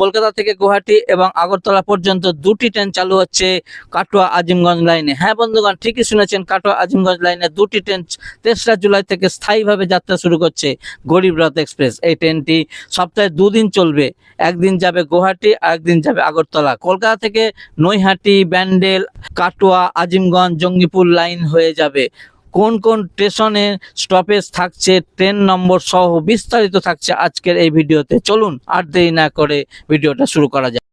কলকাতা থেকে গুয়াহাটি এবং আগরতলা পর্যন্ত দুটি ট্রেন চালু হচ্ছে কাটোয়া আজিমগঞ্জ লাইনে। হ্যাঁ বন্ধুগণ, ঠিকই শুনেছেন, কাটোয়া আজিমগঞ্জ লাইনে দুটি ট্রেন তেসরা জুলাই থেকে স্থায়ীভাবে যাত্রা শুরু করছে গরিব রথ এক্সপ্রেস। এই ট্রেনটি সপ্তাহে দুদিন চলবে। একদিন যাবে গুয়াহাটি আর একদিন যাবে আগরতলা। কলকাতা থেকে নৈহাটি, ব্যান্ডেল, কাটোয়া, আজিমগঞ্জ, জঙ্গিপুর লাইন হয়ে যাবে। কোন কোন স্টেশনে স্টপেজ থাকছে ট্রেন নম্বর সহ বিস্তারিত থাকছে আজকের এই ভিডিওতে। চলুন আর দেরি না করে ভিডিওটা শুরু করা যায়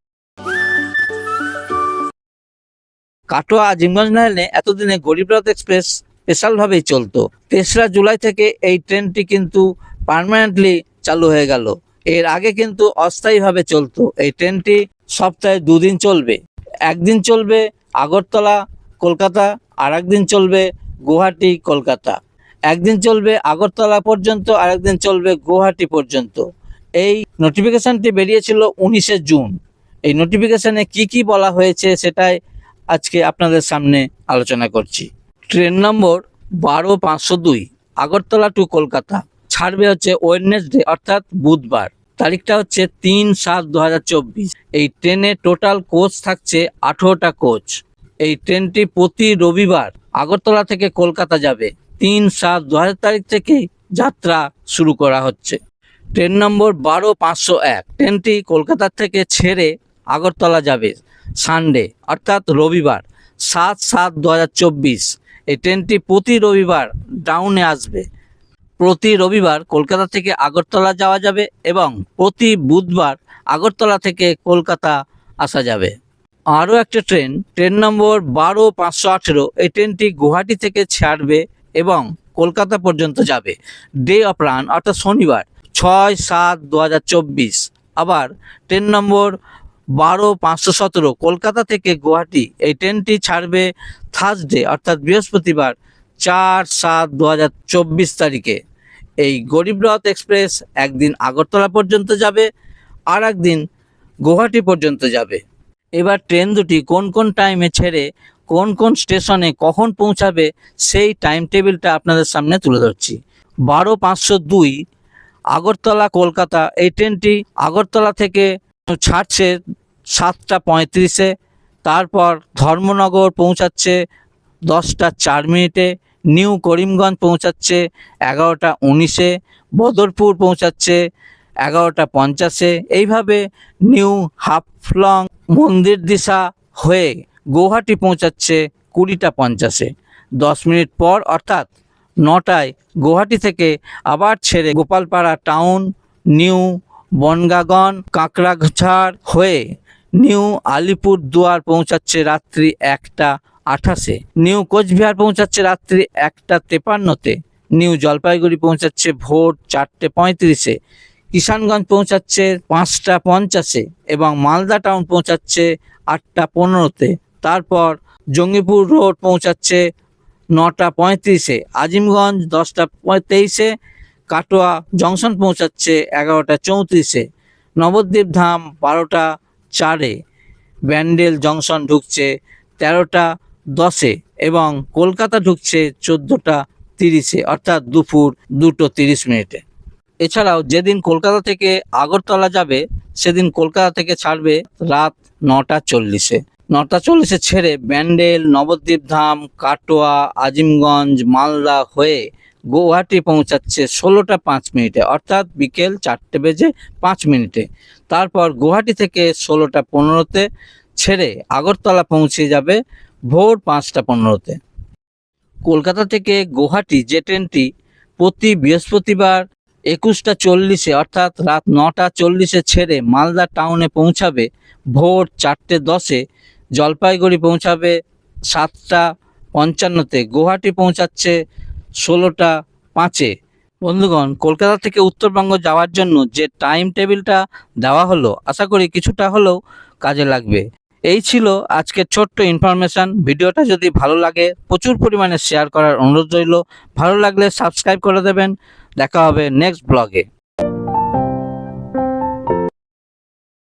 কাটোয়া আজিমগঞ্জ লাইনে এতদিনে গরিবরথ এক্সপ্রেস স্পেশালভাবেই চলতো। তেসরা জুলাই থেকে এই ট্রেনটি কিন্তু পার্মানেন্টলি চালু হয়ে গেল। এর আগে কিন্তু অস্থায়ীভাবে চলতো। এই ট্রেনটি সপ্তাহে দুদিন চলবে। একদিন চলবে আগরতলা, কলকাতা আর একদিন চলবে গুয়াহাটি, কলকাতা। একদিন চলবে আগরতলা পর্যন্ত আর একদিন চলবে গুয়াহাটি পর্যন্ত। এই নোটিফিকেশনটি বেরিয়েছিল উনিশে জুন। এই নোটিফিকেশানে কি কি বলা হয়েছে সেটাই আজকে আপনাদের সামনে আলোচনা করছি। ট্রেন নম্বর বারো পাঁচশো দুই, আগরতলা টু কলকাতা। ছাড়বে হচ্ছে ওয়েডনেসডে অর্থাৎ বুধবার। তারিখটা হচ্ছে তিন সাত দু এই ট্রেনে টোটাল কোচ থাকছে আঠেরোটা কোচ এই ট্রেনটি প্রতি রবিবার আগরতলা থেকে কলকাতা যাবে। তিন সাত দু তারিখ থেকে যাত্রা শুরু করা হচ্ছে। ট্রেন নম্বর বারো পাঁচশো এক। ট্রেনটি কলকাতা থেকে ছেড়ে আগরতলা যাবে সানডে, অর্থাৎ রবিবার সাত সাত দু এই ট্রেনটি প্রতি রবিবার ডাউনে আসবে। প্রতি রবিবার কলকাতা থেকে আগরতলা যাওয়া যাবে এবং প্রতি বুধবার আগরতলা থেকে কলকাতা আসা যাবে। আরও একটা ট্রেন ট্রেন নম্বর বারো পাঁচশো আঠেরো, এই ট্রেনটি গুয়াহাটি থেকে ছাড়বে এবং কলকাতা পর্যন্ত যাবে। ডে অফ রান অর্থাৎ শনিবার, ছয় সাত দু আবার ট্রেন নম্বর বারো পাঁচশো সতেরো, কলকাতা থেকে গুয়াহাটি, এই ট্রেনটি ছাড়বে থার্সডে অর্থাৎ বৃহস্পতিবার, চার সাত দু তারিখে। এই গরিবরথ এক্সপ্রেস একদিন আগরতলা পর্যন্ত যাবে আর একদিন গুয়াহাটি পর্যন্ত যাবে। এবার ট্রেন দুটি কোন কোন টাইমে ছেড়ে, কোন কোন স্টেশনে কখন পৌঁছাবে, সেই টাইম টেবিলটা আপনাদের সামনে তুলে ধরছি। বারো পাঁচশো দুই, আগরতলা, কলকাতা। এই ট্রেনটি আগরতলা থেকে ছাড়ছে সাতটা পঁয়ত্রিশে, তারপর ধর্মনগর পৌঁছাচ্ছে দশটা চার মিনিটে, নিউ করিমগঞ্জ পৌঁছাচ্ছে এগারোটা উনিশে, বদরপুর পৌঁছাচ্ছে এগারোটা পঞ্চাশে। এইভাবে নিউ হাফলং মন্দির দিশা হয়ে গৌহাটি পৌঁছাচ্ছে কুড়িটা পঞ্চাশে। দশ মিনিট পর অর্থাৎ নটায় গৌহাটি থেকে আবার ছেড়ে গোপালপাড়া টাউন, নিউ বনগাগন, কাঁকড়াঝাড় হয়ে নিউ আলিপুর দুয়ার পৌঁছাচ্ছে রাত্রি একটা আঠাশে। নিউ কোচবিহার পৌঁছাচ্ছে রাত্রি একটা তেপান্নতে। নিউ জলপাইগুড়ি পৌঁছাচ্ছে ভোর চারটে পঁয়ত্রিশে। কিষানগঞ্জ পৌঁছাচ্ছে পাঁচটা পঞ্চাশে এবং মালদা টাউন পৌঁছাচ্ছে আটটা পনেরোতে। তারপর জঙ্গিপুর রোড পৌঁছাচ্ছে নটা পঁয়ত্রিশে। আজিমগঞ্জ দশটা তেইশে। কাটোয়া জংশন পৌঁছাচ্ছে এগারোটা চৌত্রিশে। নবদ্বীপ ধাম বারোটা চারে। ব্যান্ডেল জংশন ঢুকছে তেরোটা দশে এবং কলকাতা ঢুকছে চোদ্দোটা তিরিশে। অর্থাৎ দুপুর দুটো তিরিশ মিনিটে। এছাড়াও যেদিন কলকাতা থেকে আগরতলা যাবে, সেদিন কলকাতা থেকে ছাড়বে রাত নটা চল্লিশে। নটা চল্লিশে ছেড়ে ব্যান্ডেল, নবদ্বীপ ধাম, কাটোয়া, আজিমগঞ্জ, মালদা হয়ে গৌহাটি পৌঁছাচ্ছে ষোলোটা পাঁচ মিনিটে, অর্থাৎ বিকেল চারটে বেজে পাঁচ মিনিটে। তারপর গুয়াহাটি থেকে ষোলোটা পনেরোতে ছেড়ে আগরতলা পৌঁছে যাবে ভোর পাঁচটা পনেরোতে। কলকাতা থেকে গুয়াহাটি যে ট্রেনটি প্রতি বৃহস্পতিবার একুশটা চল্লিশে, অর্থাৎ রাত নটা চল্লিশে ছেড়ে মালদা টাউনে পৌঁছাবে ভোর চারটে দশে, জলপাইগুড়ি পৌঁছাবে সাতটা পঞ্চান্নতে, গুয়াহাটি পৌঁছাচ্ছে ষোলোটা পাঁচে। বন্ধুগণ, কলকাতা থেকে উত্তরবঙ্গ যাওয়ার জন্য যে টাইম টেবিলটা দেওয়া হলো, আশা করি কিছুটা হলেও কাজে লাগবে। এই ছিল আজকের ছোট্ট ইনফরমেশান ভিডিওটা যদি ভালো লাগে, প্রচুর পরিমাণে শেয়ার করার অনুরোধ রইল। ভালো লাগলে সাবস্ক্রাইব করে দেবেন। দেখা হবে নেক্সট ব্লগে